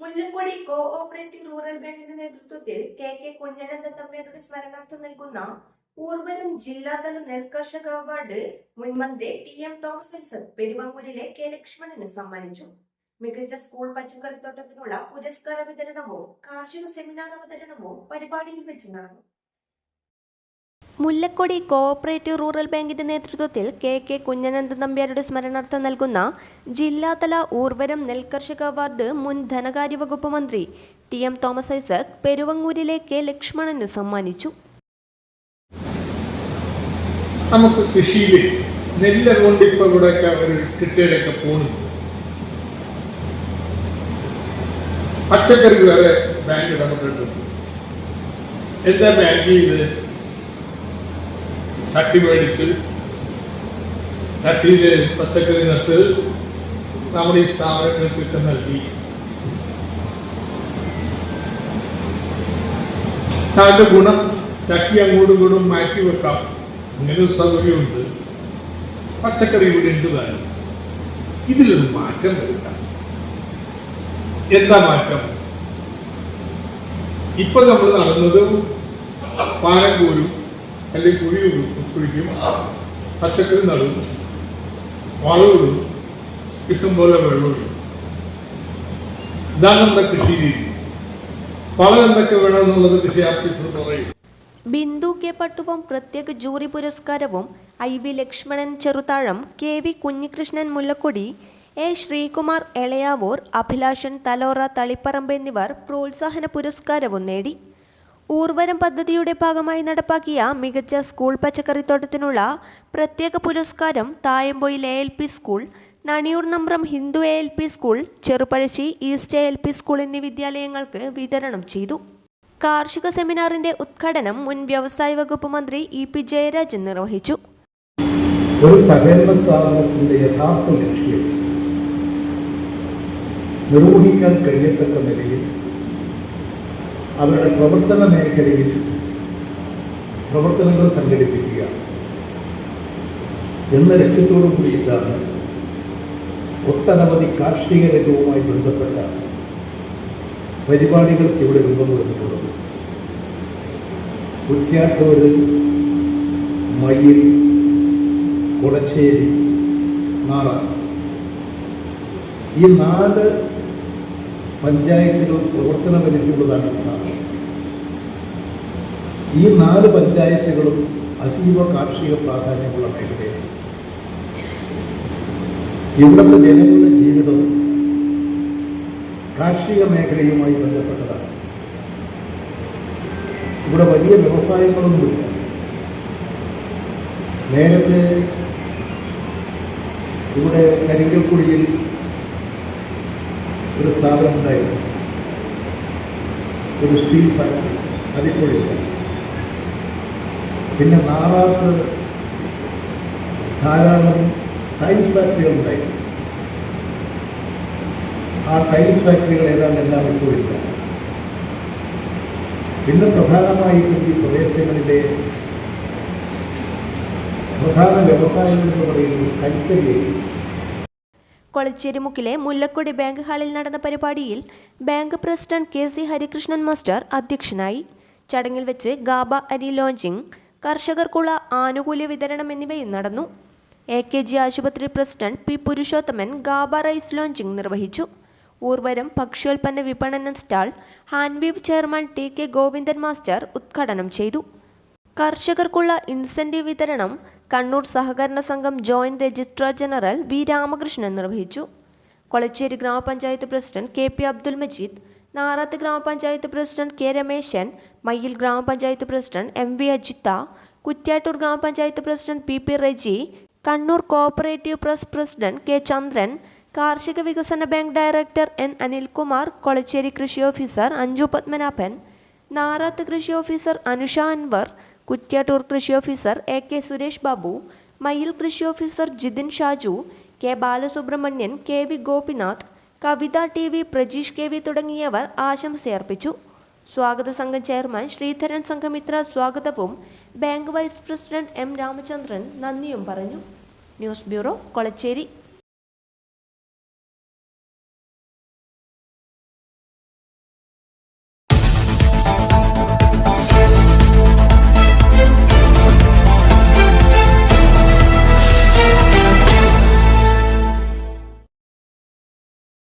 Mullakodi co operative rural ബാങ്കിന്റെ നേതൃത്വത്തിൽ K K Kunhanandan തമ്പിയുടെ സ്മരണാർത്ഥം നൽകുന്ന പൂർവരം ജില്ലാതല നെൽകർഷക അവാർഡ് മുൻ മന്ത്രി ടി എം തോമസ് വിൽസൺ പെരുവങ്ങൂരിലെ കെ ലക്ഷ്മണന് സമ്മാനിച്ചു. മികച്ച സ്കൂൾ പച്ചക്കറിത്തോട്ടത്തിനുള്ള പുരസ്കാര വിതരണവും കാർഷിക സെമിനാർ അവതരണവും പരിപാടിയിൽ വെച്ച് നടന്നു. മുല്ലക്കൊടി കോഓപ്പറേറ്റീവ് റൂറൽ ബാങ്കിന്റെ നേതൃത്വത്തിൽ കെ കെ കുഞ്ഞനന്ദൻ നമ്പ്യാരുടെ സ്മരണാർത്ഥം നൽകുന്ന ജില്ലാതല ഊർവരം നെൽകർഷക അവാർഡ് മുൻ ധനകാര്യ വകുപ്പ് മന്ത്രി ടി എം തോമസ് ഐസക് പെരുവങ്ങൂരിലെ കെ ലക്ഷ്മണന് സമ്മാനിച്ചു. നമുക്ക് കൃഷിയിൽ നെല്ല് കൊണ്ട് ഇപ്പൊ ഇവിടെയൊക്കെ ഒരു കിട്ടയിലൊക്കെ പച്ചക്കറി വരെ ബാങ്ക് ഇടപെട്ടിട്ടുണ്ട് എന്താ ബാങ്ക് ചെയ്ത് ചട്ടി മേടിച്ച് ചട്ടിയിൽ പച്ചക്കറി നട്ട് നമ്മുടെ ഈ സ്ഥാപനങ്ങൾക്ക് നൽകി. അതിന്റെ ഗുണം ചട്ടി അങ്ങോട്ടും ഇങ്ങോട്ടും മാറ്റി വെക്കാം. അങ്ങനെ ഒരു സൗകര്യമുണ്ട്. പച്ചക്കറി ഇവിടെ ഉണ്ട് താനും. ഇതിലൊരു മാറ്റം വരുത്താം. എന്താ മാറ്റം? ഇപ്പൊ നമ്മൾ നടന്നത് പാലം കോരും അല്ലെങ്കിൽ കുഴി കുഴിക്കും പച്ചക്കറി നടും വളവിടും ഇഷ്ടംപോലെ വെള്ളമിടും ഇതാണ് നമ്മുടെ കൃഷി രീതി. വളം എന്തൊക്കെ വേണമെന്നുള്ളത് കൃഷി ഓഫീസർ പറയും. ബിന്ദു കെ പട്ടുവം പ്രത്യേക ജൂറി പുരസ്കാരവും I V Lakshmanan Cheruthazham K V Kunhikrishnan Mullakkodi A Sreekumar Elayavoor Abhilashan Thalora Taliparamba എന്നിവർ പ്രോത്സാഹന പുരസ്കാരവും നേടി. ഊർവരം പദ്ധതിയുടെ ഭാഗമായി നടപ്പാക്കിയ മികച്ച സ്കൂൾ പച്ചക്കറിത്തോട്ടത്തിനുള്ള പ്രത്യേക പുരസ്കാരം Thayampoyil A L P school Naniyur Nambram Hindu A L P school Cherupazhassi east A L P school എന്നീ വിദ്യാലയങ്ങൾക്ക് വിതരണം ചെയ്തു. കാർഷിക സെമിനാറിന്റെ ഉദ്ഘാടനം മുൻ വ്യവസായ വകുപ്പ് മന്ത്രി ഇ പി ജയരാജൻ നിർവഹിച്ചു. ഒരു സഹകരണ സ്ഥാപനത്തിന്റെ യഥാർത്ഥ ലക്ഷ്യം നിർവഹിക്കാൻ കഴിയത്തക്ക നിലയിൽ അവരുടെ പ്രവർത്തന മേഖലയിൽ പ്രവർത്തനങ്ങൾ സംഘടിപ്പിക്കുക എന്ന ലക്ഷ്യത്തോടു കൂടിയിട്ടാണ് ഒട്ടനവധി കാർഷിക രംഗവുമായി ബന്ധപ്പെട്ട പരിപാടികൾ ഇവിടെ രൂപം കൊടുത്തിട്ടുള്ളത്. കുറ്റ്യാട്ടൂര് മയിൽ കൊടച്ചേരി നാറ. ഈ നാല് പഞ്ചായത്തുകൾ പ്രവർത്തന പരിധിയുള്ളതാണ് സ്ഥാപനം ഈ നാല് പഞ്ചായത്തുകളും അതീവ കാർഷിക പ്രാധാന്യമുള്ള മേഖലയാണ്. ഇവിടുത്തെ ജനങ്ങളുടെ ജീവിതം കാർഷിക മേഖലയുമായി ബന്ധപ്പെട്ടതാണ്. ഇവിടെ വലിയ വ്യവസായങ്ങളൊന്നുമില്ല. നേരത്തെ ഇവിടെ കരിങ്കൽക്കുടിയിൽ ഒരു സ്ഥാപനം ഉണ്ടായിരുന്നു. ഒരു സ്റ്റീൽ ഫാക്ടറി അതിപ്പോഴില്ല പിന്നെ നാറാത്ത് ധാരാളം ടൈൽസ് ഫാക്ടറികൾ ഉണ്ടായിരുന്നു ആ ടൈൽസ് ഫാക്ടറികൾ ഏതാണ്ട് എല്ലാം ഇപ്പോഴില്ല പിന്നെ പ്രധാനമായിട്ടും ഈ പ്രദേശങ്ങളിലെ പ്രധാന വ്യവസായങ്ങൾ എന്ന് പറയുന്നത് കൈത്തറിയായി കൊളച്ചേരിമുക്കിലെ മുല്ലക്കൊടി ബാങ്ക് ഹാളിൽ നടന്ന പരിപാടിയിൽ bank president K C Harikrishnan master അധ്യക്ഷനായി. ചടങ്ങിൽ വെച്ച് ഗാബ അരി ലോഞ്ചിങ് കർഷകർക്കുള്ള ആനുകൂല്യ വിതരണം എന്നിവയും നടന്നു. എ കെ ജി ആശുപത്രി president P Purushothaman GABA rice launching നിർവഹിച്ചു. ഊർവരം ഭക്ഷ്യോൽപ്പന്ന വിപണന stall Hanveev chairman T K Govindan master ഉദ്ഘാടനം ചെയ്തു. കർഷകർക്കുള്ള ഇൻസെന്റീവ് വിതരണം കണ്ണൂർ സഹകരണ സംഘം joint registrar general V Ramakrishnan നിർവഹിച്ചു. കൊളച്ചേരി ഗ്രാമപഞ്ചായത്ത് president K P Abdul Majeed Narath ഗ്രാമപഞ്ചായത്ത് പ്രസിഡന്റ് കെ രമേശൻ മയ്യിൽ ഗ്രാമപഞ്ചായത്ത് president M V Ajitha Kuttiattoor ഗ്രാമപഞ്ചായത്ത് president P P Reji Kannur cooperative press president K Chandran കാർഷിക വികസന bank director N Anilkumar Kolachery കൃഷി officer Anju Padmanabhan Narath കൃഷി officer Anusha Anwar Kuttiattoor കൃഷി officer A K Suresh Babu Mayyil കൃഷി officer Jithin Shaju K Balasubramanian K V Gopinath Kavitha T V Prajeesh K V തുടങ്ങിയവർ ആശംസയർപ്പിച്ചു സ്വാഗത സംഘം ചെയർമാൻ ശ്രീധരൻ സംഘമിത്ര സ്വാഗതവും bank vice president M Ramachandran നന്ദിയും പറഞ്ഞു. News bureau Kolachery.